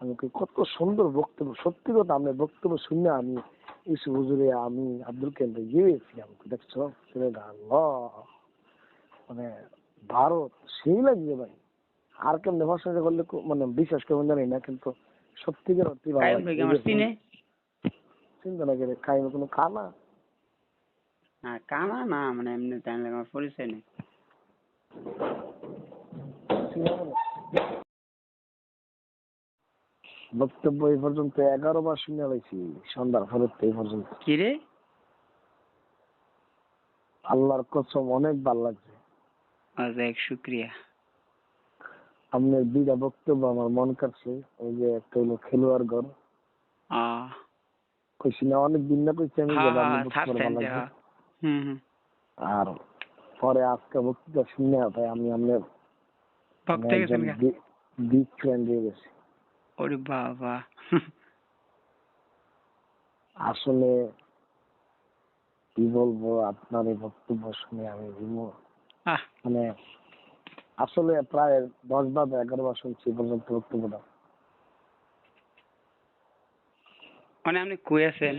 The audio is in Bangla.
আমি কই, কত সুন্দর বক্তব্য সত্যি কথা আপনার বক্তব্য শুনে আমি ইসু হুজুরে আমি আব্দুল কেন্দ্রে গিয়েছিলাম দেখছ? ছেলেটা মানে ভারত সেই লাগছে ভাই। আর কেমনে ভাষা করলে মানে বিশ্বাস করবেন জানি না কিন্তু সত্যিকার অর্থে ভালো চিন্তা না করে খাই কোনো খানা না কানা না মানে এমনি তাহলে আমার পরিচয় নেই। বক্তব্য এই পর্যন্ত এগারো বার শুনে লাইছি সন্ধ্যার পরে এই পর্যন্ত। কি রে? আল্লাহর কসম অনেক ভালো লাগছে। অনেক শুক্রিয়া। আপনার দুইটা বক্তব্য আমার মন কাটছে ওই যে একটা হলো খেলোয়াড় ঘর। কইছি না অনেক দিন না কইছি আমি হ্যাঁ হ্যাঁ হ্যাঁ। আর পরে আজকে বক্তৃতা শুনে ভাই আমি আপনার বিগ ফ্রেন্ড হয়ে গেছি। ওরে বাবা। আসলে কি বলব আপনার এই বক্তব্য শুনে আমি মানে আসলে প্রায় দশ বার বা এগারো বার শুনছি পর্যন্ত বক্তব্যটা। মানে আপনি কই আছেন